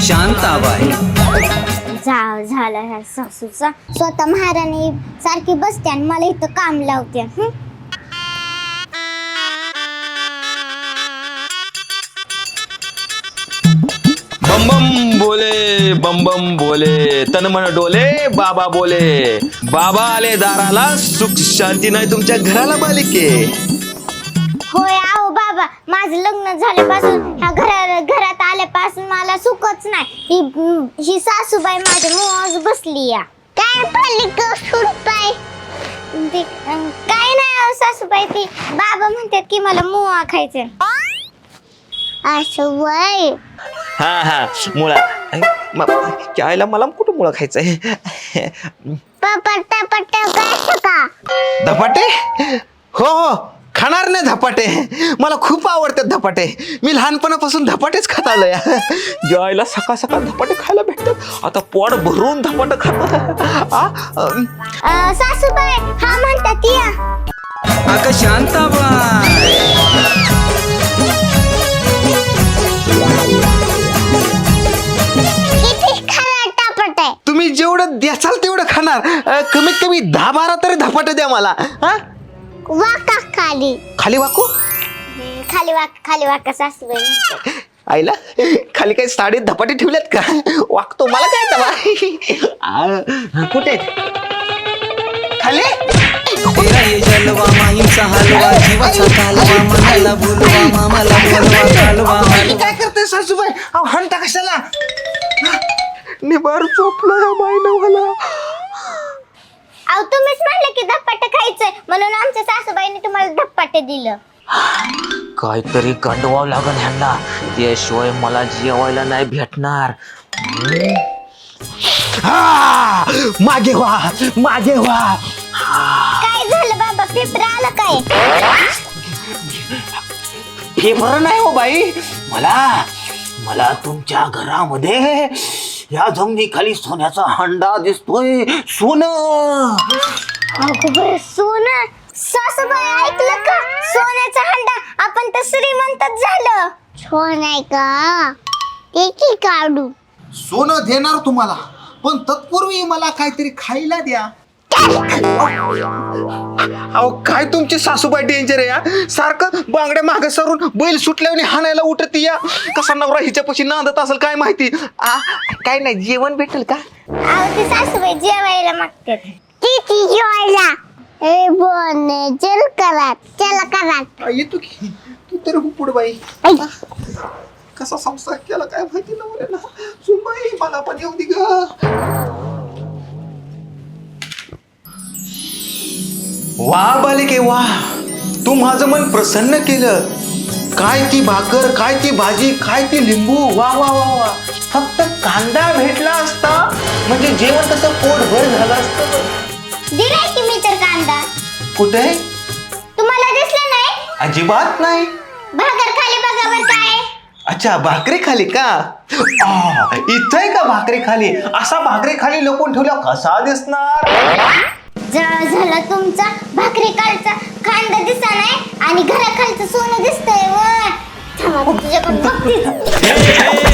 शांताबाई. जाव झाला ह्या सासूचा. स्वतः महाराणी सारखी बसते आणि मला इथं काम लावते. हं? बम बम. बम बम बोले तन मन डोले बाबा बोले. बाबा आले दाराला सुख शांती नाही तुमच्या घराला बालिके होय आहो बाबा माझं लग्न झाल्यापासून ह्या घरा घरात आल्यापासून मला सुखच नाही. ही ही सासूबाई माझ्या मोज बसली या. काय पडली सुटपाय ते अं, काय नाही अहो सासूबाई ती बाबा म्हणतात की मला मोआ खायचे. असं वय. हा हा मुळा. यायला मला कुठं मुळा खायचंय? पट्टा का? धपाटे? हो हो खाणार नाही धपाटे. मला खूप आवडतात धपाटे. मी लहानपणापासून धपाटेच खात आलोय. जेवायला सकाळ सकाळ धपाटे खायला भेटतात आता पोट भरून धपाटे खात सासूबाई हा म्हणतात या. अ, कमीत कमी दहा बारा तरी धपाटे द्या मला. हा? वाका खाली. खाली वाकू? हम्म, खाली वाक खाली वाका सासूबाई. म्हणतात. आईला खाली काही साडीत धपाटे ठेवल्यात का? वागतो मला काय तवा कुठे? आहेत? खाली? तेरा ये जलवा माहीमचा हलवा जीवाचा कालवा मनाला बोलवा मामाला बोलवा कालवा अहो, काय करते सासूबाई? अहो हंटा कशाला? निबार झोपला मायनं मला. की धप्पाटे खायचंय. म्हणून आमच्या सासूबाईने तुम्हाला धप्पाटे दिलं. काहीतरी गांडवावं लागल ह्यांना. त्याशिवाय मला जेवायला नाही भेटणार. मागे व्हा मागे व्हा. काय झालं बाबा? पेपर आलं काय? हे बरं नाही हो बाई. मला मला तुमच्या घरामध्ये या जमिनीखाली सोन्याचा हंडा दिसतोय. सोनं! अगो बरं सोनं. सासूबाई ऐकलं का? सोन्याचा हंडा. आपण तर श्रीमंतच झालं. सोन आहे का? ते की काढू. सोनं देणार तुम्हाला. पण तत्पूर्वी मला काहीतरी खायला द्या. अहो काय तुमची सासूबाई डेंजर आहे या सारखं बांगड्या मागे सरून बैल सुटल्याने हाणायला उठती या कसा नवरा हिच्यापाशी नांदत असेल काय माहिती? आ काय नाही जेवण भेटेल का? अहो ते सासूबाई जेवायला मागतात. किती जेवायला? ए बोन चल करा चला करा आ, येतो की. तू तरी हो पुढे बाई कसा संसार केला काय माहिती नवऱ्याला सुनबाई मला पण येऊ दे ग. वा बालिके वा तू माझं मन प्रसन्न केलं. काय ती भाकर काय ती भाजी काय ती लिंबू? वा वा वा वा. फक्त कांदा भेटला असता? म्हणजे जेवण कसं पोटभर झालं असतं दिलाय की मी तर कांदा? कुठे? तुम्हाला दिसलं नाही? अजिबात नाही. भाकर खाली बघा बरं काय अच्छा भाकरी खाली का? आ, इथं आहे का भाकरी खाली? असा भाकरी खाली लपून ठेवल्या कसा दिसणार? जळ झालं तुमचा भाकरी कालचा कांदा दिसा नाही आणि घराखालचं सोनं दिसतंय व थांबा, तुझ्याकडून बघतीच